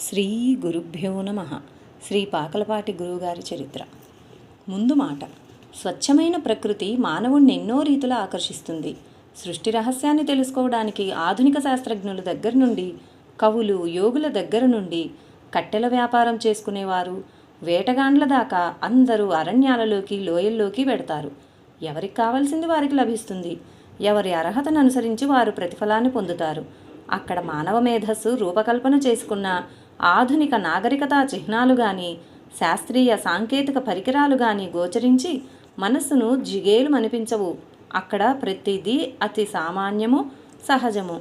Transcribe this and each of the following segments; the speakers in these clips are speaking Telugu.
శ్రీ గురుభ్యో నమ. శ్రీ పాకలపాటి గురువుగారి చరిత్ర. ముందు మాట. స్వచ్ఛమైన ప్రకృతి మానవుణ్ణి ఎన్నో రీతుల ఆకర్షిస్తుంది. సృష్టి రహస్యాన్ని తెలుసుకోవడానికి ఆధునిక శాస్త్రజ్ఞుల దగ్గర నుండి కవులు యోగుల దగ్గర నుండి కట్టెల వ్యాపారం చేసుకునేవారు వేటగాండ్ల దాకా అందరూ అరణ్యాలలోకి లోయల్లోకి పెడతారు ఎవరికి కావాల్సింది వారికి లభిస్తుంది. ఎవరి అర్హతను అనుసరించి వారు ప్రతిఫలాన్ని పొందుతారు. అక్కడ మానవ మేధస్సు రూపకల్పన చేసుకున్న ఆధునిక నాగరికతా చిహ్నాలు కానీ శాస్త్రీయ సాంకేతిక పరికరాలు కానీ గోచరించి మనస్సును జిగేలు అనిపించవు అక్కడ ప్రతిదీ అతి సామాన్యము సహజము.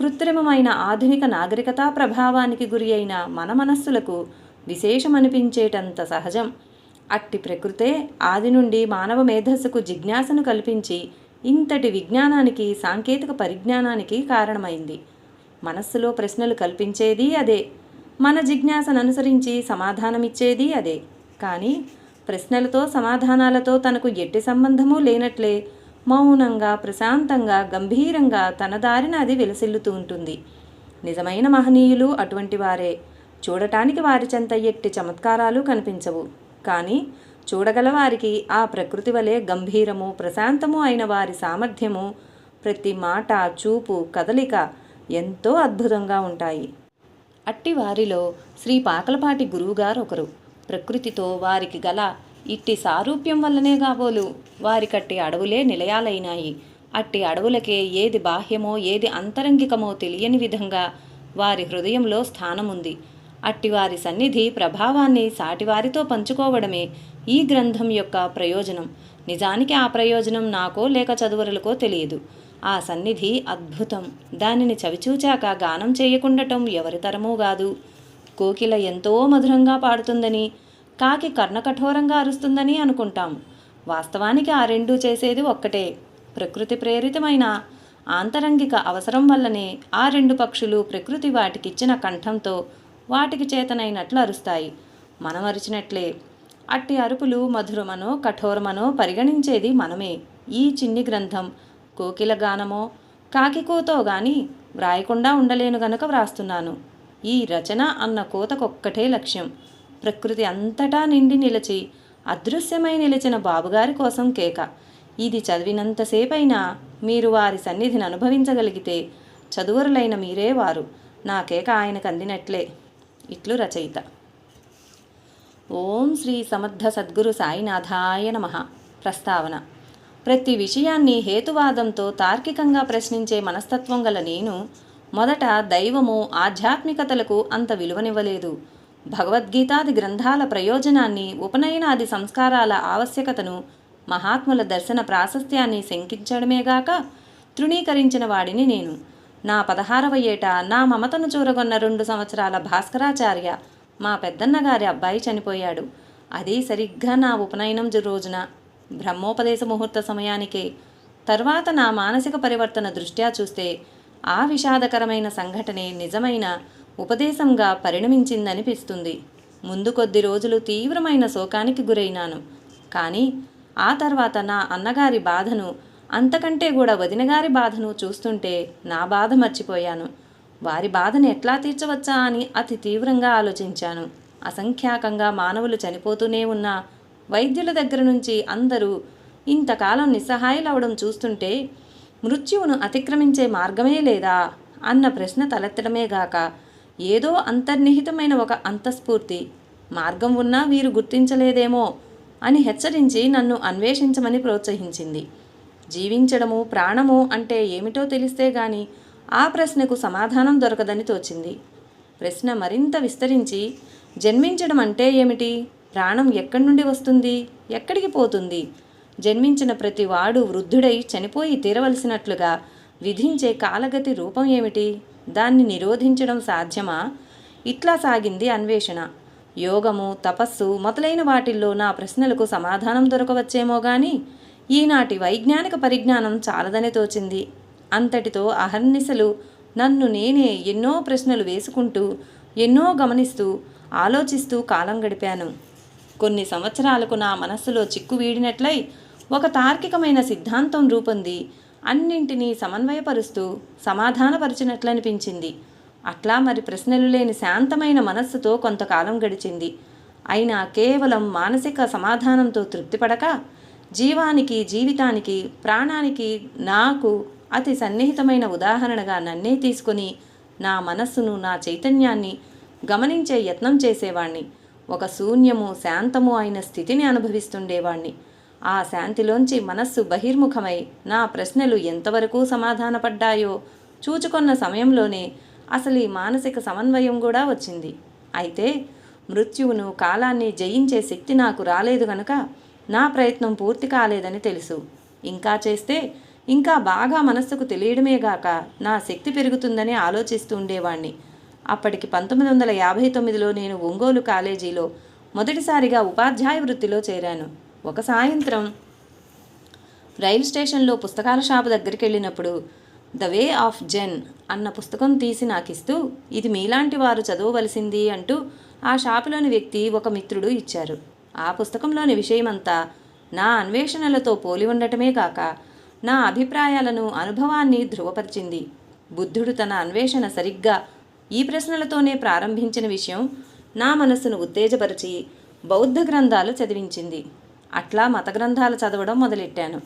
కృత్రిమమైన ఆధునిక నాగరికతా ప్రభావానికి గురి అయిన మన మనస్సులకు విశేషమనిపించేటంత సహజం. అట్టి ప్రకృతే ఆది నుండి మానవ మేధస్సుకు జిజ్ఞాసను కల్పించి ఇంతటి విజ్ఞానానికి సాంకేతిక పరిజ్ఞానానికి కారణమైంది. మనస్సులో ప్రశ్నలు కల్పించేది అదే. మన జిజ్ఞాసను అనుసరించి సమాధానమిచ్చేది అదే. కానీ ప్రశ్నలతో సమాధానాలతో తనకు ఎట్టి సంబంధమూ లేనట్లే మౌనంగా ప్రశాంతంగా గంభీరంగా తన దారిన అది విలసిల్లుతూ ఉంటుంది. నిజమైన మహనీయులు అటువంటి వారే. చూడటానికి వారి చెంత ఎట్టి చమత్కారాలు కనిపించవు. కానీ చూడగలవారికి ఆ ప్రకృతి వలె గంభీరము ప్రశాంతము అయిన వారి సామర్థ్యము ప్రతి మాట చూపు కదలిక ఎంతో అద్భుతంగా ఉంటాయి. అట్టి వారిలో శ్రీ పాకలపాటి గురువుగారు ఒకరు. ప్రకృతితో వారికి గల ఇట్టి సారూప్యం వల్లనే కాబోలు. వారికట్టి అడవులే నిలయాలైనాయి. అట్టి అడవులకే ఏది బాహ్యమో ఏది అంతరంగికమో తెలియని విధంగా వారి హృదయంలో స్థానముంది. అట్టి వారి సన్నిధి ప్రభావాన్ని సాటివారితో పంచుకోవడమే ఈ గ్రంథం యొక్క ప్రయోజనం. నిజానికి ఆ ప్రయోజనం నాకో లేక చదువరులకో తెలియదు. ఆ సన్నిధి అద్భుతం. దానిని చవిచూచాక గానం చేయకుండటం ఎవరితరమూ కాదు కోకిల ఎంతో మధురంగా పాడుతుందని కాకి కర్ణకఠోరంగా అరుస్తుందని అనుకుంటాం. వాస్తవానికి ఆ రెండూ చేసేది ఒక్కటే ప్రకృతి ప్రేరితమైన. ఆంతరంగిక అవసరం వల్లనే ఆ రెండు పక్షులు ప్రకృతి వాటికిచ్చిన కంఠంతో వాటికి చేతనైనట్లు అరుస్తాయి. మనం అరిచినట్లే అట్టి అరుపులు మధురమనో కఠోరమనో పరిగణించేది మనమే. ఈ చిన్ని గ్రంథం కోకిల గానమో కాకికోతో గాని వ్రాయకుండా ఉండలేను గనక వ్రాస్తున్నాను. ఈ రచన అన్న కోతకొక్కటే లక్ష్యం. ప్రకృతి అంతటా నిండి నిలిచి అదృశ్యమై నిలిచిన బాబుగారి కోసం కేక. ఇది చదివినంతసేపైనా మీరు వారి సన్నిధిని అనుభవించగలిగితే చదువరులైన మీరే వారు. నా కేక ఆయనకు అందినట్లే. ఇట్లు రచయిత. ఓం శ్రీ సమర్థ సద్గురు సాయినాథాయ నమ. ప్రస్తావన. ప్రతి విషయాన్ని హేతువాదంతో తార్కికంగా ప్రశ్నించే మనస్తత్వం గల నేను మొదట దైవము ఆధ్యాత్మికతలకు అంత విలువనివ్వలేదు. భగవద్గీతాది గ్రంథాల ప్రయోజనాన్ని ఉపనయనాది సంస్కారాల ఆవశ్యకతను మహాత్ముల దర్శన ప్రాశస్త్యాన్ని శంకించడమేగాక తృణీకరించిన వాడిని నేను. నా పదహారవ ఏట నా మమతను చూరగొన్న రెండు సంవత్సరాల భాస్కరాచార్య మా పెద్దన్నగారి అబ్బాయి చనిపోయాడు. అది సరిగ్గా నా ఉపనయనం రోజున బ్రహ్మోపదేశ ముహూర్త సమయానికే. తర్వాత నా మానసిక పరివర్తన దృష్ట్యా చూస్తే ఆ విషాదకరమైన సంఘటనే నిజమైన ఉపదేశంగా పరిణమించిందనిపిస్తుంది. ముందు కొద్ది రోజులు తీవ్రమైన శోకానికి గురైనాను. కానీ ఆ తర్వాత నా అన్నగారి బాధను అంతకంటే కూడా వదినగారి బాధను చూస్తుంటే నా బాధ మర్చిపోయాను. వారి బాధను ఎట్లా తీర్చవచ్చా అని అతి తీవ్రంగా ఆలోచించాను. అసంఖ్యాకంగా మానవులు చనిపోతూనే ఉన్నా వైద్యుల దగ్గర నుంచి అందరూ ఇంతకాలం నిస్సహాయులవడం చూస్తుంటే మృత్యువును అతిక్రమించే మార్గమే లేదా? అన్న ప్రశ్న తలెత్తడమే గాక ఏదో అంతర్నిహితమైన ఒక అంతఃస్ఫూర్తి. మార్గం ఉన్నా వీరు గుర్తించలేదేమో అని హెచ్చరించి నన్ను అన్వేషించమని ప్రోత్సహించింది. జీవించడము ప్రాణము అంటే ఏమిటో తెలిస్తే గాని ఆ ప్రశ్నకు సమాధానం దొరకదని తోచింది. ప్రశ్న మరింత విస్తరించి జన్మించడం అంటే ఏమిటి? ప్రాణం ఎక్కడి నుండి వస్తుంది? ఎక్కడికి పోతుంది? జన్మించిన ప్రతి వాడు వృద్ధుడై చనిపోయి తీరవలసినట్లుగా విధించే కాలగతి రూపం ఏమిటి? దాన్ని నిరోధించడం సాధ్యమా? ఇట్లా సాగింది అన్వేషణ. యోగము తపస్సు మొదలైన వాటిల్లో నా ప్రశ్నలకు సమాధానం దొరకవచ్చేమో గాని ఈనాటి వైజ్ఞానిక పరిజ్ఞానం చాలదని తోచింది. అంతటితో అహర్నిశలు నన్ను నేనే ఎన్నో ప్రశ్నలు వేసుకుంటూ ఎన్నో గమనిస్తూ ఆలోచిస్తూ కాలం గడిపాను. కొన్ని సంవత్సరాలకు నా మనస్సులో చిక్కు వీడినట్లయి ఒక తార్కికమైన సిద్ధాంతం రూపొంది. అన్నింటినీ సమన్వయపరుస్తూ సమాధానపరిచినట్లనిపించింది. అట్లా మరి ప్రశ్నలు లేని శాంతమైన మనస్సుతో కొంతకాలం గడిచింది. అయినా కేవలం మానసిక సమాధానంతో తృప్తిపడక జీవానికి జీవితానికి ప్రాణానికి నాకు అతి సన్నిహితమైన ఉదాహరణగా నన్నే తీసుకొని నా మనస్సును నా చైతన్యాన్ని గమనించే యత్నం చేసేవాణ్ణి. ఒక శూన్యము శాంతము అయిన స్థితిని అనుభవిస్తుండేవాణ్ణి. ఆ శాంతిలోంచి మనస్సు బహిర్ముఖమై నా ప్రశ్నలు ఎంతవరకు సమాధానపడ్డాయో చూచుకొన్న సమయంలోనే అసలు ఈ మానసిక సమన్వయం కూడా వచ్చింది. అయితే మృత్యువును కాలాన్ని జయించే శక్తి నాకు రాలేదు గనుక నా ప్రయత్నం పూర్తి కాలేదని తెలుసు. ఇంకా చేస్తే ఇంకా బాగా మనస్సుకు తెలియడమే గాక నా శక్తి పెరుగుతుందని ఆలోచిస్తూ ఉండేవాణ్ణి. అప్పటికి పంతొమ్మిది వందల యాభై తొమ్మిదిలో నేను ఒంగోలు కాలేజీలో మొదటిసారిగా ఉపాధ్యాయ వృత్తిలో చేరాను. ఒక సాయంత్రం రైలు స్టేషన్లో పుస్తకాల షాపు దగ్గరికి వెళ్ళినప్పుడు ద వే ఆఫ్ జెన్ అన్న పుస్తకం తీసి నాకిస్తూ ఇది మీలాంటి వారు చదవవలసింది అంటూ ఆ షాపులోని వ్యక్తి ఒక మిత్రుడు ఇచ్చారు. ఆ పుస్తకంలోని విషయమంతా నా అన్వేషణలతో పోలి ఉండటమే కాక నా అభిప్రాయాలను అనుభవాన్ని ధృవపరిచింది. బుద్ధుడు తన అన్వేషణ సరిగ్గా ఈ ప్రశ్నలతోనే ప్రారంభించిన విషయం నా మనస్సును ఉత్తేజపరిచి బౌద్ధ గ్రంథాలు చదివించింది. అట్లా మత గ్రంథాలు చదవడం మొదలెట్టాను.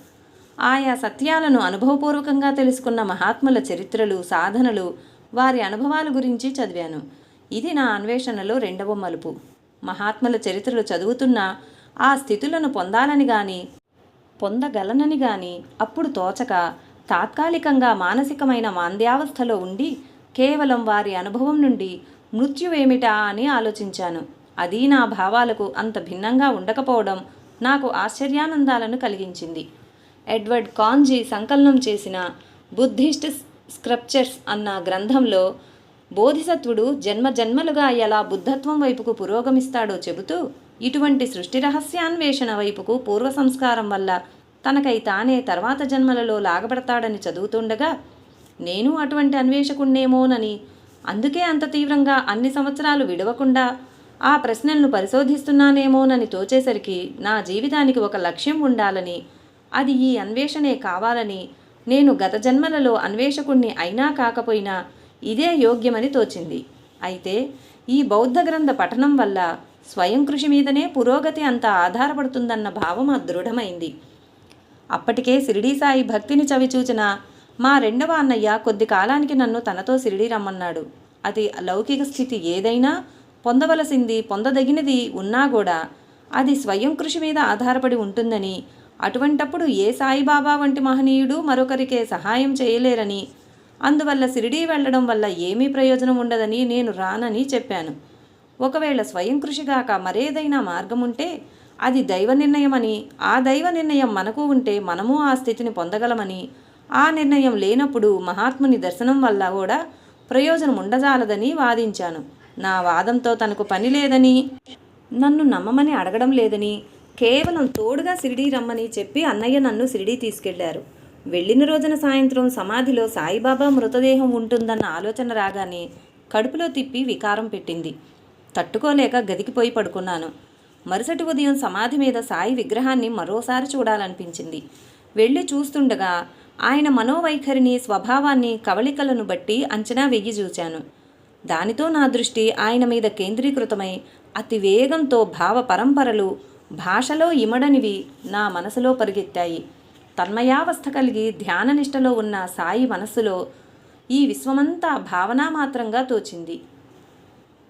ఆయా సత్యాలను అనుభవపూర్వకంగా తెలుసుకున్న మహాత్ముల చరిత్రలు సాధనలు వారి అనుభవాల గురించి చదివాను. ఇది నా అన్వేషణలో రెండవ మలుపు. మహాత్ముల చరిత్రలు చదువుతున్న ఆ స్థితులను పొందాలని గాని పొందగలనని గాని అప్పుడు తోచక తాత్కాలికంగా మానసికమైన మాంద్యావస్థలో ఉండి కేవలం వారి అనుభవం నుండి మృత్యువేమిటా అని ఆలోచించాను. అది నా భావాలకు అంత భిన్నంగా ఉండకపోవడం నాకు ఆశ్చర్యానందాలను కలిగించింది. ఎడ్వర్డ్ కాన్జీ సంకలనం చేసిన బుద్ధిస్ట్ స్క్రప్చర్స్ అన్న గ్రంథంలో బోధిసత్వుడు జన్మ జన్మలుగా ఎలా బుద్ధత్వం వైపుకు పురోగమిస్తాడో చెబుతూ ఇటువంటి సృష్టి రహస్యాన్వేషణ వైపుకు పూర్వ సంస్కారం వల్ల తనకై తానే తర్వాత జన్మలలో లాగబడతాడని చదువుతుండగా నేను అటువంటి అన్వేషకుణ్ణేమోనని. అందుకే అంత తీవ్రంగా అన్ని సంవత్సరాలు విడవకుండా ఆ ప్రశ్నలను పరిశోధిస్తున్నానేమోనని తోచేసరికి నా జీవితానికి ఒక లక్ష్యం ఉండాలని అది ఈ అన్వేషణే కావాలని నేను గత జన్మలలో అన్వేషకుణ్ణి అయినా కాకపోయినా ఇదే యోగ్యమని తోచింది. అయితే ఈ బౌద్ధ గ్రంథ పఠనం వల్ల స్వయం కృషి మీదనే పురోగతి అంత ఆధారపడుతుందన్న భావం దృఢమైంది. అప్పటికే షిరిడీ సాయి భక్తిని చవిచూచిన మా రెండవ అన్నయ్య కొద్ది కాలానికి నన్ను తనతో షిరిడీ రమ్మన్నాడు. అది లౌకిక స్థితి ఏదైనా పొందవలసింది పొందదగినది ఉన్నా కూడా అది స్వయం కృషి మీద ఆధారపడి ఉంటుందని అటువంటప్పుడు ఏ సాయిబాబా వంటి మహనీయుడు మరొకరికే సహాయం చేయలేరని అందువల్ల షిరిడీ వెళ్ళడం వల్ల ఏమీ ప్రయోజనం ఉండదని నేను రానని చెప్పాను. ఒకవేళ స్వయం కృషిగాక మరేదైనా మార్గం ఉంటే అది దైవ నిర్ణయమని ఆ దైవ నిర్ణయం మనకు ఉంటే మనము ఆ స్థితిని పొందగలమని ఆ నిర్ణయం లేనప్పుడు మహాత్ముని దర్శనం వల్ల కూడా ప్రయోజనం ఉండజాలదని వాదించాను. నా వాదంతో తనకు పని లేదని నన్ను నమ్మమని అడగడం లేదని కేవలం తోడుగా సిరిడీ రమ్మని చెప్పి అన్నయ్య నన్ను సిరిడీ తీసుకెళ్ళారు. వెళ్ళిన రోజున సాయంత్రం సమాధిలో సాయిబాబా మృతదేహం ఉంటుందన్న ఆలోచన రాగానే కడుపులో తిప్పి వికారం పెట్టింది. తట్టుకోలేక గదికి పోయి పడుకున్నాను. మరుసటి ఉదయం సమాధి మీద సాయి విగ్రహాన్ని మరోసారి చూడాలనిపించింది. వెళ్ళి చూస్తుండగా ఆయన మనోవైఖరిని స్వభావాన్ని కవళికలను బట్టి అంచనా వెయ్యి చూచాను. దానితో నా దృష్టి ఆయన మీద కేంద్రీకృతమై అతి వేగంతో భావ పరంపరలు భాషలో ఇమడనివి నా మనసులో పరిగెత్తాయి. తన్మయావస్థ కలిగి ధ్యాననిష్టలో ఉన్న సాయి మనస్సులో ఈ విశ్వమంతా భావనామాత్రంగా తోచింది.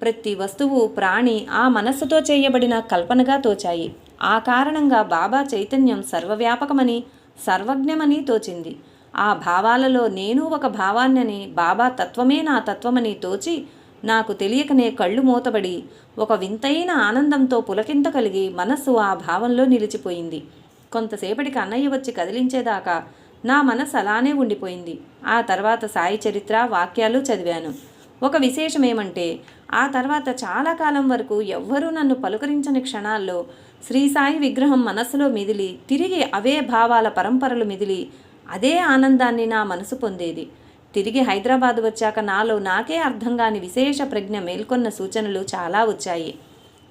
ప్రతి వస్తువు ప్రాణి ఆ మనస్సుతో చేయబడిన కల్పనగా తోచాయి. ఆ కారణంగా బాబా చైతన్యం సర్వవ్యాపకమని సర్వజ్ఞమని తోచింది. ఆ భావాలలో నేను ఒక భావాన్నని బాబా తత్వమే నా తత్వమని తోచి నాకు తెలియకనే కళ్ళు మూతబడి ఒక వింతైన ఆనందంతో పులకింత కలిగి మనస్సు ఆ భావంలో నిలిచిపోయింది. కొంతసేపటికి అన్నయ్య వచ్చి కదిలించేదాకా నా మనసు అలానే ఉండిపోయింది. ఆ తర్వాత సాయి చరిత్ర వాక్యాలు చదివాను. ఒక విశేషం ఏమంటే ఆ తర్వాత చాలా కాలం వరకు ఎవ్వరూ నన్ను పలుకరించని క్షణాల్లో శ్రీ సాయి విగ్రహం మనస్సులో మిదిలి తిరిగి అవే భావాల పరంపరలు మిదిలి అదే ఆనందాన్ని నా మనసు పొందేది. తిరిగి హైదరాబాద్ వచ్చాక నాలో నాకే అర్థం కాని విశేష ప్రజ్ఞ మేల్కొన్న సూచనలు చాలా వచ్చాయి.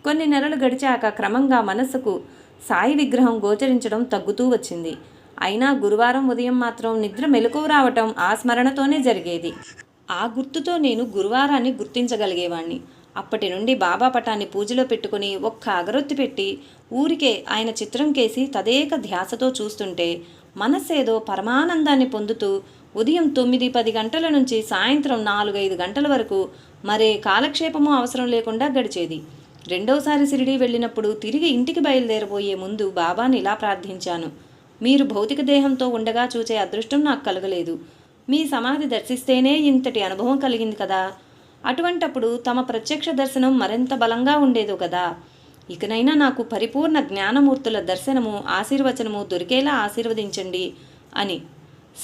కొన్ని నెలలు గడిచాక క్రమంగా మనస్సుకు సాయి విగ్రహం గోచరించడం తగ్గుతూ వచ్చింది. అయినా గురువారం ఉదయం మాత్రం నిద్ర మెలకువ రావటం ఆ స్మరణతోనే జరిగేది. ఆ గుర్తుతో నేను గురువారాన్ని గుర్తించగలిగేవాణ్ణి. అప్పటి నుండి బాబా పటాన్ని పూజలో పెట్టుకుని ఒక్క అగరొత్తి పెట్టి ఊరికే ఆయన చిత్రం కేసి తదేక ధ్యాసతో చూస్తుంటే మనస్సేదో పరమానందాన్ని పొందుతూ ఉదయం తొమ్మిది పది గంటల నుంచి సాయంత్రం నాలుగైదు గంటల వరకు మరే కాలక్షేపము అవసరం లేకుండా గడిచేది. రెండోసారి సిరిడి వెళ్ళినప్పుడు తిరిగి ఇంటికి బయలుదేరబోయే ముందు బాబాని ఇలా ప్రార్థించాను. మీరు భౌతిక దేహంతో ఉండగా చూచే అదృష్టం నాకు కలగలేదు. మీ సమాధి దర్శిస్తేనే ఇంతటి అనుభవం కలిగింది కదా. అటువంటప్పుడు తమ ప్రత్యక్ష దర్శనం మరింత బలంగా ఉండేదో కదా. ఇకనైనా నాకు పరిపూర్ణ జ్ఞానమూర్తుల దర్శనము ఆశీర్వచనము దొరికేలా ఆశీర్వదించండి అని.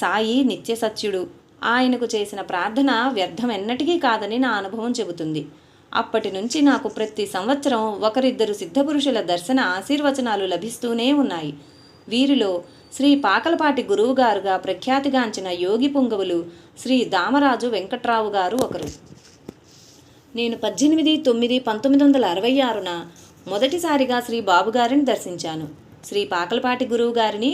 సాయి నిత్యసత్యుడు ఆయనకు చేసిన ప్రార్థన వ్యర్థం ఎన్నటికీ కాదని నా అనుభవం చెబుతుంది. అప్పటి నుంచి నాకు ప్రతి సంవత్సరం ఒకరిద్దరు సిద్ధపురుషుల దర్శన ఆశీర్వచనాలు లభిస్తూనే ఉన్నాయి. వీరిలో శ్రీ పాకలపాటి గురువుగారుగా ప్రఖ్యాతిగాంచిన యోగి పుంగవులు శ్రీ దామరాజు వెంకట్రావు గారు ఒకరు. నేను పద్దెనిమిది తొమ్మిది పంతొమ్మిది వందల అరవై ఆరున మొదటిసారిగా శ్రీ బాబుగారిని దర్శించాను. శ్రీ పాకలపాటి గురువు గారిని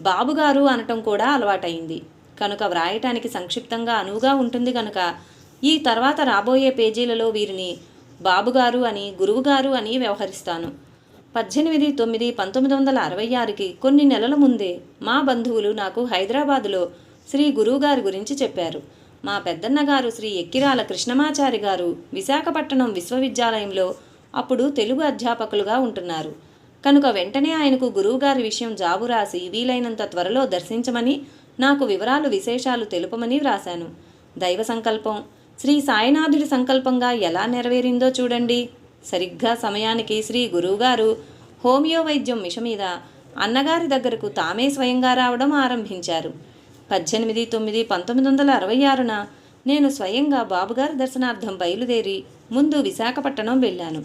బాబుగారు అనటం కూడా అలవాటైంది కనుక వ్రాయటానికి సంక్షిప్తంగా అనువుగా ఉంటుంది కనుక ఈ తర్వాత రాబోయే పేజీలలో వీరిని బాబుగారు అని గురువుగారు అని వ్యవహరిస్తాను. పద్దెనిమిది తొమ్మిది పంతొమ్మిది వందల అరవై ఆరుకి కొన్ని నెలల ముందే మా బంధువులు నాకు హైదరాబాదులో శ్రీ గురువుగారి గురించి చెప్పారు. మా పెద్దన్నగారు శ్రీ ఎక్కిరాల కృష్ణమాచారి గారు విశాఖపట్నం విశ్వవిద్యాలయంలో అప్పుడు తెలుగు అధ్యాపకులుగా ఉంటున్నారు. కనుక వెంటనే ఆయనకు గురువుగారి విషయం జాబు రాసి వీలైనంత త్వరలో దర్శించమని నాకు వివరాలు విశేషాలు తెలుపమని వ్రాశాను. దైవ సంకల్పం శ్రీ సాయినాథుడి సంకల్పంగా ఎలా నెరవేరిందో చూడండి. సరిగ్గా సమయానికి శ్రీ గురువుగారు హోమియో వైద్యం మిష మీద అన్నగారి దగ్గరకు తామే స్వయంగా రావడం ఆరంభించారు. పద్దెనిమిది తొమ్మిది పంతొమ్మిది వందల అరవై ఆరున నేను స్వయంగా బాబుగారి దర్శనార్థం బయలుదేరి ముందు విశాఖపట్నం వెళ్ళాను.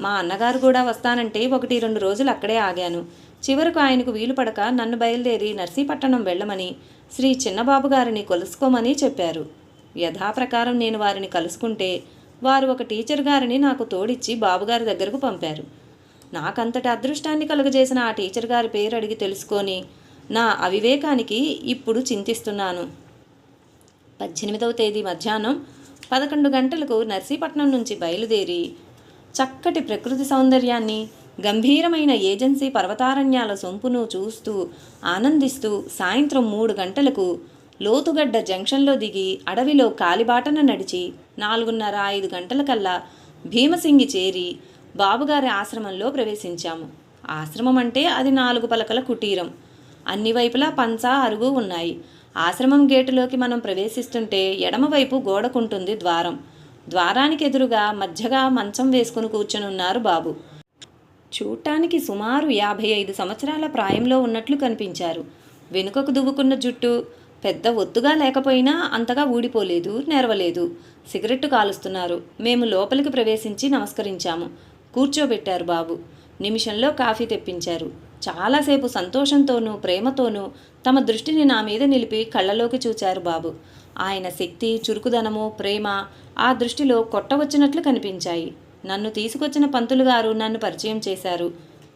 మా అన్నగారు కూడా వస్తానంటే ఒకటి రెండు రోజులు అక్కడే ఆగాను. చివరకు ఆయనకు వీలు పడక నన్ను బయలుదేరి నర్సీపట్టణం వెళ్ళమని శ్రీ చిన్నబాబు గారిని కొలుసుకోమని చెప్పారు. యథాప్రకారం నేను వారిని కలుసుకుంటే వారు ఒక టీచర్ గారిని నాకు తోడిచ్చి బాబుగారి దగ్గరకు పంపారు. నాకంతటి అదృష్టాన్ని కలుగజేసిన ఆ టీచర్ గారి పేరు అడిగి తెలుసుకొని నా అవివేకానికి ఇప్పుడు చింతిస్తున్నాను. పద్దెనిమిదవ తేదీ మధ్యాహ్నం పదకొండు గంటలకు నర్సీపట్నం నుంచి బయలుదేరి చక్కటి ప్రకృతి సౌందర్యాన్ని గంభీరమైన ఏజెన్సీ పర్వతారణ్యాల సొంపును చూస్తూ ఆనందిస్తూ సాయంత్రం మూడు గంటలకు లోతుగడ్డ జంక్షన్లో దిగి అడవిలో కాలిబాటన నడిచి నాలుగున్నర ఐదు గంటలకల్లా భీమసింగి చేరి బాబుగారి ఆశ్రమంలో ప్రవేశించాము. ఆశ్రమం అంటే అది నాలుగు పలకల కుటీరం. అన్ని వైపులా పంచా అరుగు ఉన్నాయి. ఆశ్రమం గేటులోకి మనం ప్రవేశిస్తుంటే ఎడమవైపు గోడకుంటుంది ద్వారం. ద్వారానికి ఎదురుగా మధ్యగా మంచం వేసుకుని కూర్చునున్నారు బాబు. చూడటానికి సుమారు యాభై ఐదు సంవత్సరాల ప్రాయంలో ఉన్నట్లు కనిపించారు. వెనుకకు దువ్వుకున్న జుట్టు పెద్ద ఒత్తుగా లేకపోయినా అంతగా ఊడిపోలేదు నెరవలేదు. సిగరెట్టు కాలుస్తున్నారు. మేము లోపలికి ప్రవేశించి నమస్కరించాము. కూర్చోబెట్టారు బాబు. నిమిషంలో కాఫీ తెప్పించారు. చాలాసేపు సంతోషంతోనూ ప్రేమతోనూ తమ దృష్టిని నా మీద నిలిపి కళ్ళలోకి చూచారు బాబు. ఆయన శక్తి చురుకుదనము ప్రేమ ఆ దృష్టిలో కొట్టవచ్చినట్లు కనిపించాయి. నన్ను తీసుకొచ్చిన పంతులు గారు నన్ను పరిచయం చేశారు.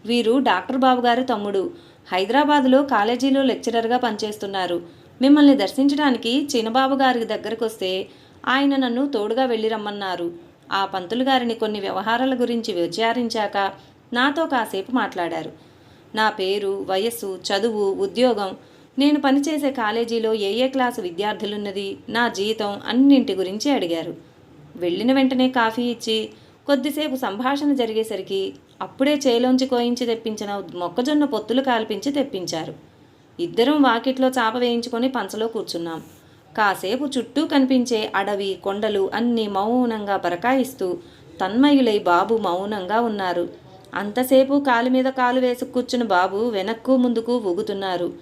వీరు డాక్టర్ బాబుగారు తమ్ముడు. హైదరాబాదులో కాలేజీలో లెక్చరర్గా పనిచేస్తున్నారు. మిమ్మల్ని దర్శించడానికి చిన్నబాబు గారి దగ్గరకు వస్తే ఆయన నన్ను తోడుగా వెళ్ళి రమ్మన్నారు. ఆ పంతులు గారిని కొన్ని వ్యవహారాల గురించి విచారించాక నాతో కాసేపు మాట్లాడారు. నా పేరు వయస్సు చదువు ఉద్యోగం నేను పనిచేసే కాలేజీలో ఏ ఏ క్లాసు విద్యార్థులున్నది నా జీతం అన్నింటి గురించి అడిగారు. వెళ్ళిన వెంటనే కాఫీ ఇచ్చి కొద్దిసేపు సంభాషణ జరిగేసరికి అప్పుడే చేలోంచి కోయించి తెప్పించిన మొక్కజొన్న పొత్తులు కాల్పించి తెప్పించారు. ఇద్దరం వాకిట్లో చాప వేయించుకొని పంచలో కూర్చున్నాం. కాసేపు చుట్టూ కనిపించే అడవి కొండలు అన్నీ మౌనంగా బరకాయిస్తూ తన్మయులై బాబు మౌనంగా ఉన్నారు. అంతసేపు కాలు మీద కాలు వేసి కూర్చున్న బాబు వెనక్కు ముందుకు ఊగుతున్నారు.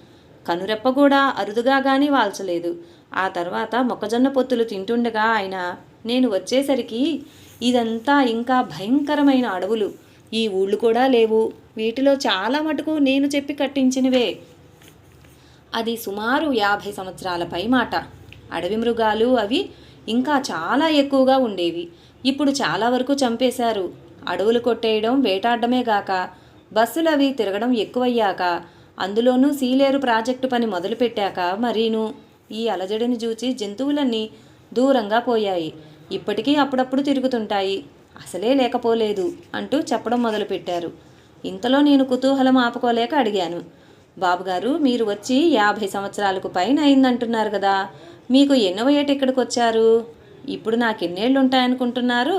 కనురెప్ప కూడా అరుదుగా గాని వాల్చలేదు. ఆ తర్వాత మొక్కజొన్న పొత్తులు తింటుండగా ఆయన నేను వచ్చేసరికి ఇదంతా ఇంకా భయంకరమైన అడవులు. ఈ ఊళ్ళు కూడా లేవు. వీటిలో చాలా మటుకు నేను చెప్పి కట్టించినవే. అది సుమారు యాభై సంవత్సరాల పై మాట అడవి మృగాలు అవి ఇంకా చాలా ఎక్కువగా ఉండేవి. ఇప్పుడు చాలా వరకు చంపేశారు. అడవులు కొట్టేయడం వేటాడమే గాక. బస్సులు అవి తిరగడం ఎక్కువయ్యాక. అందులోనూ సీలేరు ప్రాజెక్టు పని మొదలుపెట్టాక మరీను. ఈ అలజడిని చూచి జంతువులన్నీ దూరంగా పోయాయి. ఇప్పటికీ అప్పుడప్పుడు తిరుగుతుంటాయి. అసలే లేకపోలేదు అంటూ చెప్పడం మొదలుపెట్టారు. ఇంతలో నేను కుతూహలం ఆపుకోలేక అడిగాను. బాబుగారు మీరు వచ్చి యాభై సంవత్సరాలకు పైన అయిందంటున్నారు కదా మీకు ఎన్నో ఏట ఇక్కడికి వచ్చారు ఇప్పుడు నాకు ఎన్నేళ్ళు ఉంటాయనుకుంటున్నారు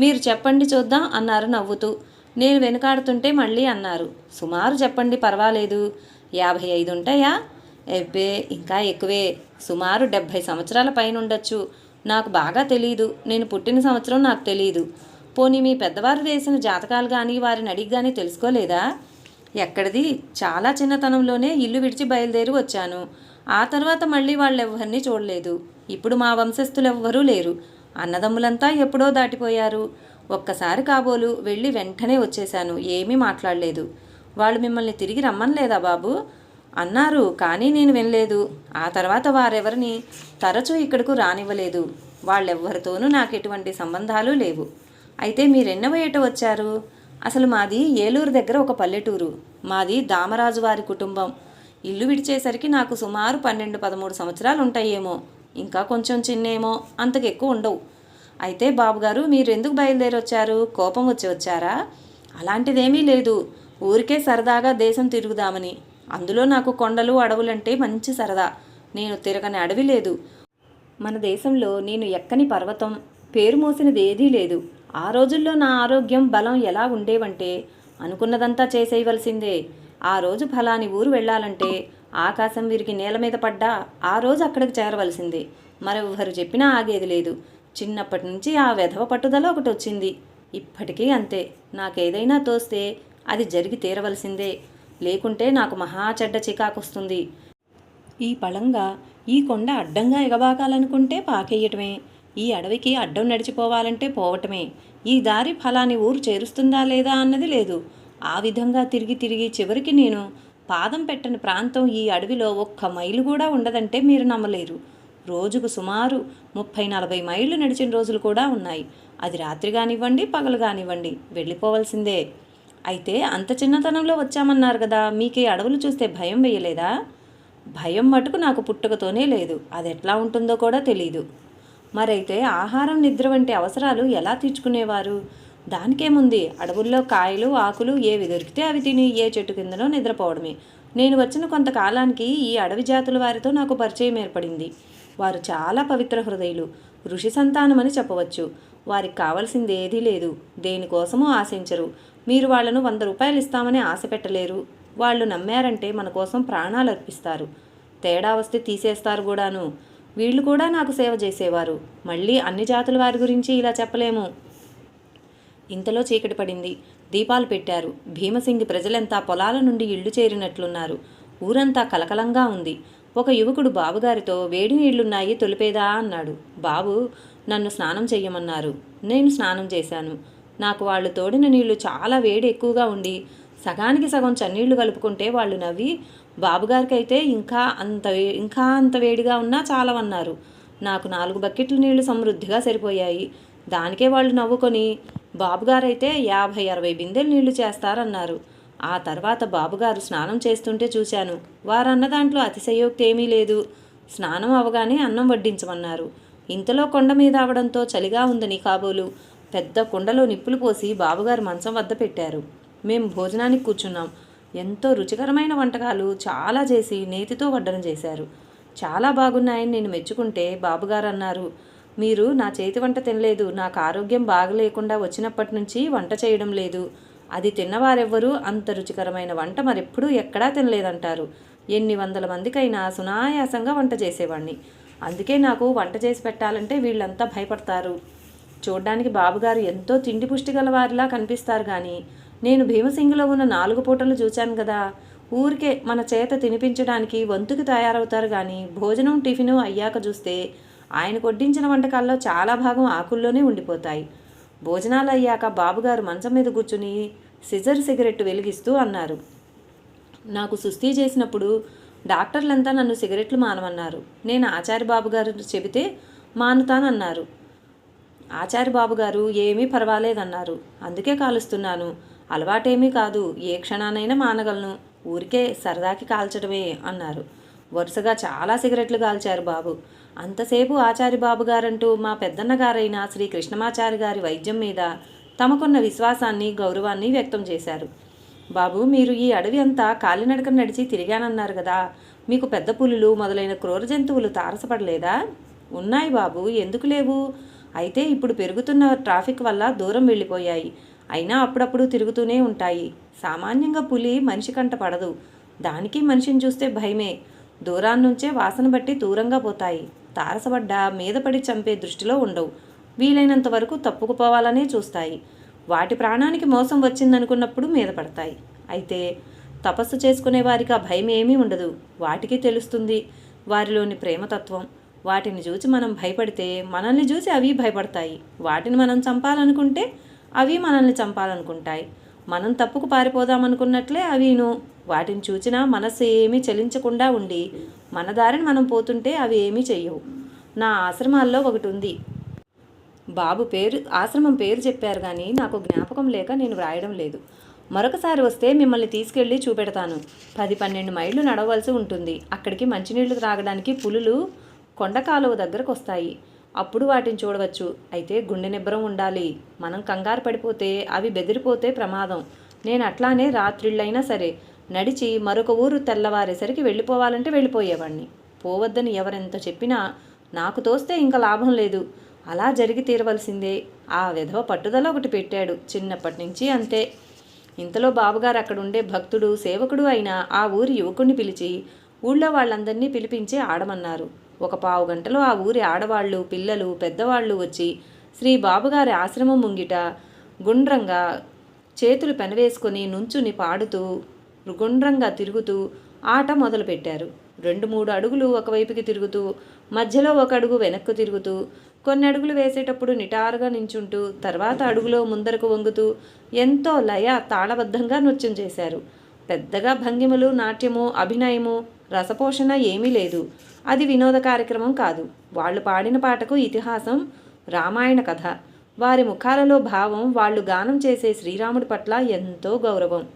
మీరు చెప్పండి చూద్దాం అన్నారు నవ్వుతూ. నేను వెనుకాడుతుంటే మళ్ళీ అన్నారు. సుమారు చెప్పండి పర్వాలేదు. యాభై ఐదు ఉంటాయా? ఎబ్బే ఇంకా ఎక్కువే. సుమారు డెబ్భై సంవత్సరాల పైన ఉండొచ్చు నాకు బాగా తెలియదు నేను పుట్టిన సంవత్సరం నాకు తెలియదు పోనీ మీ పెద్దవారు వేసిన జాతకాలు కానీ వారిని అడిగి కానీ తెలుసుకోలేదా? ఎక్కడిది? చాలా చిన్నతనంలోనే ఇల్లు విడిచి బయలుదేరి వచ్చాను. ఆ తర్వాత మళ్ళీ వాళ్ళెవ్వరినీ చూడలేదు. ఇప్పుడు మా వంశస్థులెవ్వరూ లేరు. అన్నదమ్ములంతా ఎప్పుడో దాటిపోయారు. ఒక్కసారి కాబోలు వెళ్ళి వెంటనే వచ్చేశాను. ఏమీ మాట్లాడలేదు. వాళ్ళు మిమ్మల్ని తిరిగి రమ్మనలేదా బాబు? అన్నారు కానీ నేను వినలేదు. ఆ తర్వాత వారెవరిని తరచూ ఇక్కడకు రానివ్వలేదు. వాళ్ళెవ్వరితోనూ నాకు ఎటువంటి సంబంధాలు లేవు. అయితే మీరెన్నవ ఏట వచ్చారు? అసలు మాది ఏలూరు దగ్గర ఒక పల్లెటూరు. మాది దామరాజు వారి కుటుంబం. ఇల్లు విడిచేసరికి నాకు సుమారు పన్నెండు పదమూడు సంవత్సరాలు ఉంటాయేమో ఇంకా కొంచెం చిన్నేమో అంతకు ఎక్కువ ఉండవు. అయితే బాబుగారు మీరు ఎందుకు బయలుదేరి వచ్చారు కోపం వచ్చి వచ్చారా? అలాంటిదేమీ లేదు. ఊరికే సరదాగా దేశం తిరుగుదామని. అందులో నాకు కొండలు అడవులంటే మంచి సరదా. నేను తిరగని అడవి లేదు. మన దేశంలో నేను ఎక్కని పర్వతం పేరు మోసినది ఏదీ లేదు. ఆ రోజుల్లో నా ఆరోగ్యం బలం ఎలా ఉండేవంటే అనుకున్నదంతా చేసేయవలసిందే. ఆ రోజు ఫలాని ఊరు వెళ్ళాలంటే ఆకాశం వీరికి నేల మీద పడ్డా ఆ రోజు అక్కడికి చేరవలసిందే. మరెవ్వరు చెప్పినా ఆగేది లేదు. చిన్నప్పటి నుంచి ఆ వెధవ పట్టుదల ఒకటి వచ్చింది. ఇప్పటికీ అంతే. నాకేదైనా తోస్తే అది జరిగి తీరవలసిందే. లేకుంటే నాకు మహా చెడ్డ చికాకొస్తుంది. ఈ పళంగా ఈ కొండ అడ్డంగా ఎగబాకాలనుకుంటే పాకేయటమే. ఈ అడవికి అడ్డం నడిచిపోవాలంటే పోవటమే. ఈ దారి ఫలాని ఊరు చేరుస్తుందా లేదా అన్నది లేదు. ఆ విధంగా తిరిగి తిరిగి చివరికి నేను పాదం పెట్టని ప్రాంతం ఈ అడవిలో ఒక్క మైలు కూడా ఉండదంటే మీరు నమ్మలేరు. రోజుకు సుమారు ముప్పై నలభై మైళ్ళు నడిచిన రోజులు కూడా ఉన్నాయి. అది రాత్రి కానివ్వండి పగలు కానివ్వండి వెళ్ళిపోవలసిందే. అయితే అంత చిన్నతనంలో వచ్చామన్నారు కదా మీకు అడవులు చూస్తే భయం వేయలేదా? భయం మటుకు నాకు పుట్టుకతోనే లేదు. అది ఎట్లా ఉంటుందో కూడా తెలీదు. మరైతే ఆహారం నిద్ర వంటి అవసరాలు ఎలా తీర్చుకునేవారు? దానికేముంది? అడవుల్లో కాయలు ఆకులు ఏవి దొరికితే అవి తిని ఏ చెట్టు కిందనో నిద్రపోవడమే. నేను వచ్చిన కొంతకాలానికి ఈ అడవి జాతుల వారితో నాకు పరిచయం ఏర్పడింది. వారు చాలా పవిత్ర హృదయులు. ఋషి సంతానమని చెప్పవచ్చు. వారికి కావలసింది ఏదీ లేదు. దేనికోసమూ ఆశించరు. మీరు వాళ్ళను వంద రూపాయలు ఇస్తామని ఆశ పెట్టలేరు. వాళ్ళు నమ్మారంటే మన కోసం ప్రాణాలు అర్పిస్తారు. తేడా వస్తే తీసేస్తారు కూడాను. వీళ్ళు కూడా నాకు సేవ చేసేవారు. మళ్ళీ అన్ని జాతుల వారి గురించి ఇలా చెప్పలేము. ఇంతలో చీకటి పడింది. దీపాలు పెట్టారు. భీమసింగి ప్రజలంతా పొలాల నుండి ఇళ్ళు చేరినట్లున్నారు. ఊరంతా కలకలంగా ఉంది. ఒక యువకుడు బాబుగారితో వేడి నీళ్ళున్నాయి తొలిపేదా అన్నాడు. బాబు నన్ను స్నానం చెయ్యమన్నారు. నేను స్నానం చేశాను. నాకు వాళ్ళు తోడిన నీళ్ళు చాలా వేడి ఎక్కువగా ఉండి సగానికి సగం చన్నీళ్ళు కలుపుకుంటే వాళ్ళు నవ్వి బాబుగారికైతే ఇంకా అంత వే- ఇంకా అంత వేడిగా ఉన్నా చాలవన్నారు. నాకు నాలుగు బకెట్లు నీళ్ళు సమృద్ధిగా సరిపోయాయి. దానికే వాళ్ళు నవ్వుకొని బాబుగారైతే యాభై అరవై బిందెలు నీళ్ళు చేస్తారన్నారు. ఆ తర్వాత బాబుగారు స్నానం చేస్తుంటే చూశాను. వారన్న దాంట్లో అతిశయోక్తి ఏమీ లేదు. స్నానం అవగానే అన్నం వడ్డించమన్నారు. ఇంతలో కొండ మీద అవడంతో చలిగా ఉందని కాబోలు పెద్ద కుండలో నిప్పులు పోసి బాబుగారు మంచం వద్ద పెట్టారు. మేము భోజనానికి కూర్చున్నాం. ఎంతో రుచికరమైన వంటకాలు చాలా చేసి నేతితో వడ్డన చేశారు. చాలా బాగున్నాయని నేను మెచ్చుకుంటే బాబుగారు అన్నారు. మీరు నా చేతి వంట తినలేదు నాకు ఆరోగ్యం బాగలేకుండా వచ్చినప్పటి నుంచి వంట చేయడం లేదు. అది తిన్నవారెవ్వరూ అంత రుచికరమైన వంట మరెప్పుడూ ఎక్కడా తినలేదంటారు. ఎన్ని వందల మందికైనా సునాయాసంగా వంట చేసేవాడిని అందుకే నాకు వంట చేసి పెట్టాలంటే వీళ్ళంతా భయపడతారు. చూడ్డానికి బాబుగారు ఎంతో తిండి పుష్టి గల వారిలా కనిపిస్తారు కానీ నేను భీమసింగిలో ఉన్న నాలుగు పూటలు చూశాను కదా ఊరికే మన చేత తినిపించడానికి వంతుకి తయారవుతారు కానీ భోజనం టిఫిను అయ్యాక చూస్తే ఆయన కొడ్డించిన వంటకాల్లో చాలా భాగం ఆకుల్లోనే ఉండిపోతాయి. భోజనాలు అయ్యాక బాబుగారు మంచం మీద కూర్చుని సిజర్ సిగరెట్ వెలిగిస్తూ అన్నారు. నాకు సుస్థి చేసినప్పుడు డాక్టర్లంతా నన్ను సిగరెట్లు మానమన్నారు. నేను ఆచార్య బాబు గారు చెబితే మానుతానన్నారు. ఆచార్య బాబు గారు ఏమీ పర్వాలేదన్నారు. అందుకే కాలుస్తున్నాను. అలవాటేమీ కాదు. ఏ క్షణానైనా మానగలను. ఊరికే సరదాకి కాల్చడమే అన్నారు. వరుసగా చాలా సిగరెట్లు కాల్చారు బాబు. అంతసేపు ఆచారి బాబు గారంటూ మా పెద్దన్నగారైన శ్రీ కృష్ణమాచారి గారి వైద్యం మీద తమకున్న విశ్వాసాన్ని గౌరవాన్ని వ్యక్తం చేశారు. బాబు మీరు ఈ అడవి అంతా కాలినడకన నడిచి తిరిగానన్నారు కదా. మీకు పెద్ద పులులు మొదలైన క్రూర జంతువులు తారసపడలేదా? ఉన్నాయి బాబు ఎందుకు లేవు? అయితే ఇప్పుడు పెరుగుతున్న ట్రాఫిక్ వల్ల దూరం వెళ్ళిపోయాయి. అయినా అప్పుడప్పుడు తిరుగుతూనే ఉంటాయి. సామాన్యంగా పులి మనిషి కంట పడదు. దానికి మనిషిని చూస్తే భయమే. దూరాన్నుంచే వాసన బట్టి దూరంగా పోతాయి. తారసపడ్డ మీదపడి చంపే దృష్టిలో ఉండవు. వీలైనంత వరకు తప్పుకుపోవాలనే చూస్తాయి. వాటి ప్రాణానికి మోసం వచ్చిందనుకున్నప్పుడు మీద పడతాయి. అయితే తపస్సు చేసుకునే వారికి ఆ భయం ఏమీ ఉండదు. వాటికి తెలుస్తుంది వారిలోని ప్రేమతత్వం. వాటిని చూసి మనం భయపడితే మనల్ని చూసి అవి భయపడతాయి. వాటిని మనం చంపాలనుకుంటే అవి మనల్ని చంపాలనుకుంటాయి. మనం తప్పుకు పారిపోదామనుకున్నట్లే అవిను. వాటిని చూచినా మనస్సు ఏమీ చలించకుండా ఉండి మన దారిని మనం పోతుంటే అవి ఏమీ చెయ్యవు. నా ఆశ్రమాల్లో ఒకటి ఉంది బాబు పేరు ఆశ్రమం పేరు చెప్పారు కానీ నాకు జ్ఞాపకం లేక నేను వ్రాయడం లేదు. మరొకసారి వస్తే మిమ్మల్ని తీసుకెళ్ళి చూపెడతాను. పది పన్నెండు మైళ్ళు నడవలసి ఉంటుంది. అక్కడికి మంచినీళ్ళు త్రాగడానికి పులులు కొండ కాలువ దగ్గరకు వస్తాయి అప్పుడు వాటిని చూడవచ్చు. అయితే గుండె నిబ్బరం ఉండాలి. మనం కంగారు పడిపోతే అవి బెదిరిపోతే ప్రమాదం. నేను అట్లానే రాత్రిళ్ళైనా సరే నడిచి మరొక ఊరు తెల్లవారేసరికి వెళ్ళిపోవాలంటే వెళ్ళిపోయేవాడిని పోవద్దని ఎవరెంత చెప్పినా నాకు తోస్తే ఇంకా లాభం లేదు. అలా జరిగి తీరవలసిందే. ఆ విధవ పట్టుదల ఒకటి పెట్టాడు చిన్నప్పటి నుంచి అంతే. ఇంతలో బాబుగారు అక్కడ ఉండే భక్తుడు సేవకుడు అయిన ఆ ఊరి యువకుణ్ణి పిలిచి ఊళ్ళో వాళ్ళందరినీ పిలిపించి ఆడమన్నారు. ఒక పావు గంటలో ఆ ఊరి ఆడవాళ్ళు పిల్లలు పెద్దవాళ్ళు వచ్చి శ్రీ బాబుగారి ఆశ్రమం ముంగిట గుండ్రంగా చేతులు పెనవేసుకొని నుంచుని పాడుతూ గుండ్రంగా తిరుగుతూ ఆట మొదలుపెట్టారు. రెండు మూడు అడుగులు ఒకవైపుకి తిరుగుతూ మధ్యలో ఒక అడుగు వెనక్కు తిరుగుతూ కొన్ని అడుగులు వేసేటప్పుడు నిటారుగా నించుంటూ తర్వాత అడుగులో ముందరకు వంగుతూ ఎంతో లయ తాళబద్ధంగా నృత్యం చేశారు. పెద్దగా భంగిమలు నాట్యము అభినయము రసపోషణ ఏమీ లేదు. అది వినోద కార్యక్రమం కాదు. వాళ్ళు పాడిన పాటకు ఇతిహాసం రామాయణ కథ. వారి ముఖాలలో భావం వాళ్ళు గానం చేసే శ్రీరాముడి పట్ల ఎంతో గౌరవం.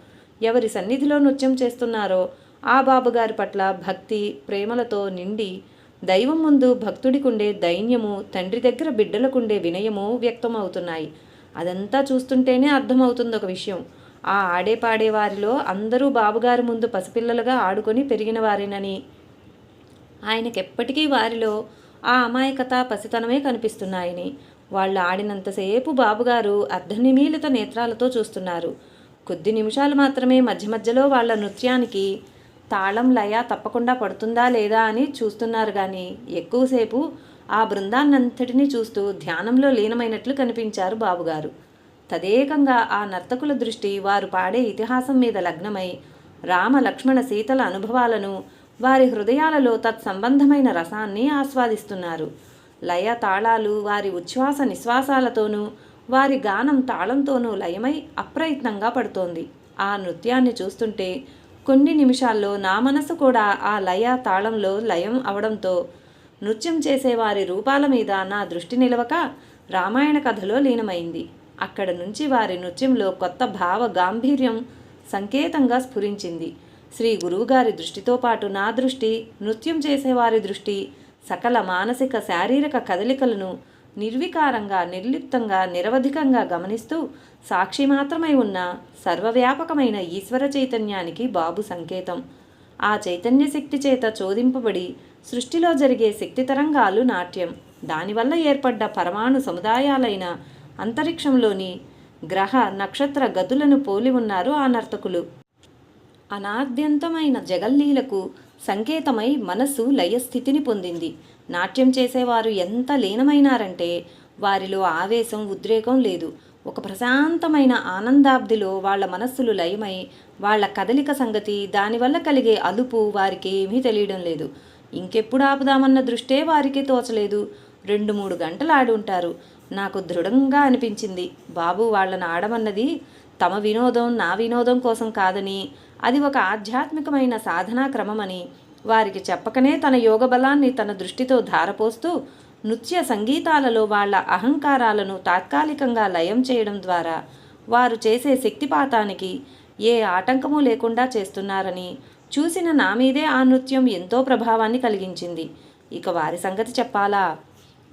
ఎవరి సన్నిధిలో నృత్యం చేస్తున్నారో ఆ బాబుగారి పట్ల భక్తి ప్రేమలతో నిండి దైవం ముందు భక్తుడికుండే దైన్యము తండ్రి దగ్గర బిడ్డలకుండే వినయము వ్యక్తమవుతున్నాయి. అదంతా చూస్తుంటేనే అర్థమవుతుంది ఒక విషయం. ఆ ఆడే పాడే వారిలో అందరూ బాబుగారి ముందు పసిపిల్లలుగా ఆడుకొని పెరిగిన వారేనని ఆయనకి ఎప్పటికీ వారిలో ఆ అమాయకత పసితనమే కనిపిస్తున్నాయని. వాళ్ళు ఆడినంతసేపు బాబుగారు అర్ధనిమీలిత నేత్రాలతో చూస్తున్నారు. కొద్ది నిమిషాలు మాత్రమే మధ్య మధ్యలో వాళ్ళ నృత్యానికి తాళం లయ తప్పకుండా పడుతుందా లేదా అని చూస్తున్నారు కానీ ఎక్కువసేపు ఆ బృందాన్నంతటినీ చూస్తూ ధ్యానంలో లీనమైనట్లు కనిపించారు బాబుగారు. తదేకంగా ఆ నర్తకుల దృష్టి వారు పాడే ఇతిహాసం మీద లగ్నమై రామ లక్ష్మణ సీతల అనుభవాలను వారి హృదయాలలో తత్సంబంధమైన రసాన్ని ఆస్వాదిస్తున్నారు. లయ తాళాలు వారి ఉచ్ఛ్వాస నిశ్వాసాలతోనూ వారి గానం తాళంతోనూ లయమై అప్రయత్నంగా పడుతోంది. ఆ నృత్యాన్ని చూస్తుంటే కొన్ని నిమిషాల్లో నా మనసు కూడా ఆ లయ తాళంలో లయం అవడంతో నృత్యం చేసే వారి రూపాల మీద నా దృష్టి నిలవక రామాయణ కథలో లీనమైంది. అక్కడ నుంచి వారి నృత్యంలో కొత్త భావ గాంభీర్యం సంకేతంగా స్ఫురించింది. శ్రీ గురువుగారి దృష్టితో పాటు నా దృష్టి నృత్యం చేసేవారి దృష్టి సకల మానసిక శారీరక కదలికలను నిర్వికారంగా నిర్లిప్తంగా నిరవధికంగా గమనిస్తూ సాక్షి మాత్రమై ఉన్న సర్వవ్యాపకమైన ఈశ్వర చైతన్యానికి బాబు సంకేతం. ఆ చైతన్య శక్తి చేత చోదింపబడి సృష్టిలో జరిగే శక్తి తరంగాలు నాట్యం. దానివల్ల ఏర్పడ్డ పరమాణు సముదాయాలైన అంతరిక్షంలోని గ్రహ నక్షత్ర గదులను పోలి ఉన్నారు ఆ నర్తకులు. అనాద్యంతమైన జగల్లీలకు సంకేతమై మనస్సు లయస్థితిని పొందింది. నాట్యం చేసేవారు ఎంత లీనమైనారంటే వారిలో ఆవేశం ఉద్రేకం లేదు. ఒక ప్రశాంతమైన ఆనందాబ్దిలో వాళ్ళ మనస్సులు లయమై వాళ్ళ కదలిక సంగతి దానివల్ల కలిగే అలుపు వారికి ఏమీ తెలియడం లేదు. ఇంకెప్పుడు ఆపుదామన్న దృష్టే వారికి తోచలేదు. రెండు మూడు గంటలు ఆడి ఉంటారు. నాకు దృఢంగా అనిపించింది. బాబు వాళ్ళని ఆడమన్నది తమ వినోదం నా వినోదం కోసం కాదని అది ఒక ఆధ్యాత్మికమైన సాధనా క్రమమని వారికి చెప్పకనే తన యోగ బలాన్ని తన దృష్టితో ధారపోస్తూ నృత్య సంగీతాలలో వాళ్ళ అహంకారాలను తాత్కాలికంగా లయం చేయడం ద్వారా వారు చేసే శక్తిపాతానికి ఏ ఆటంకము లేకుండా చేస్తున్నారని చూసిన నా మీదే ఆ నృత్యం ఎంతో ప్రభావాన్ని కలిగించింది. ఇక వారి సంగతి చెప్పాలా?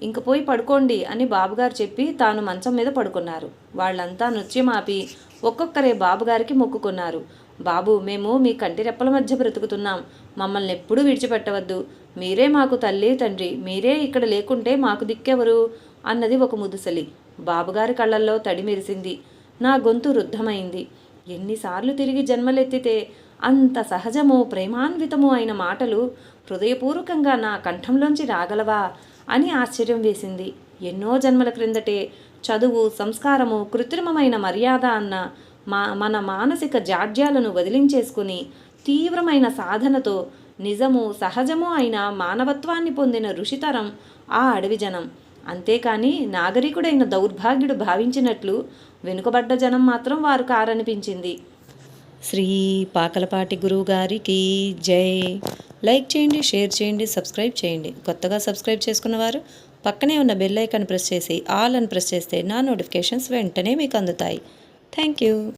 ఇంక పోయి పడుకోండి అని బాబుగారు చెప్పి తాను మంచం మీద పడుకున్నారు. వాళ్ళంతా నృత్యం ఆపి ఒక్కొక్కరే బాబుగారికి మొక్కుకున్నారు. బాబు మేము మీ కంటి రెప్పల మధ్య బ్రతుకుతున్నాం. మమ్మల్ని ఎప్పుడూ విడిచిపెట్టవద్దు. మీరే మాకు తల్లి తండ్రి. మీరే ఇక్కడ లేకుంటే మాకు దిక్కెవరు? అన్నది ఒక ముదుసలి. బాబుగారి కళ్ళల్లో తడి మెరిసింది. నా గొంతు రుద్ధమైంది. ఎన్నిసార్లు తిరిగి జన్మలెత్తితే అంత సహజము ప్రేమాన్వితము అయిన మాటలు హృదయపూర్వకంగా నా కంఠంలోంచి రాగలవా అని ఆశ్చర్యం వేసింది. ఎన్నో జన్మల క్రిందటే చదువు సంస్కారము కృత్రిమమైన మర్యాద అన్న మా మన మానసిక జాడ్యాలను వదిలించేసుకుని తీవ్రమైన సాధనతో నిజము సహజము అయిన మానవత్వాన్ని పొందిన ఋషితరం ఆ అడవి జనం. అంతేకాని నాగరికుడైన దౌర్భాగ్యుడు భావించినట్లు వెనుకబడ్డ జనం మాత్రం వారు కారనిపించింది. శ్రీ పాకలపాటి గురువు గారికి జై. లైక్ చేయండి షేర్ చేయండి సబ్స్క్రైబ్ చేయండి. కొత్తగా సబ్స్క్రైబ్ చేసుకున్నవారు పక్కనే ఉన్న బెల్ ఐకాన్ ప్రెస్ చేసి ఆల్ అని ప్రెస్ చేస్తే నా నోటిఫికేషన్స్ వెంటనే మీకు అందుతాయి. Thank you.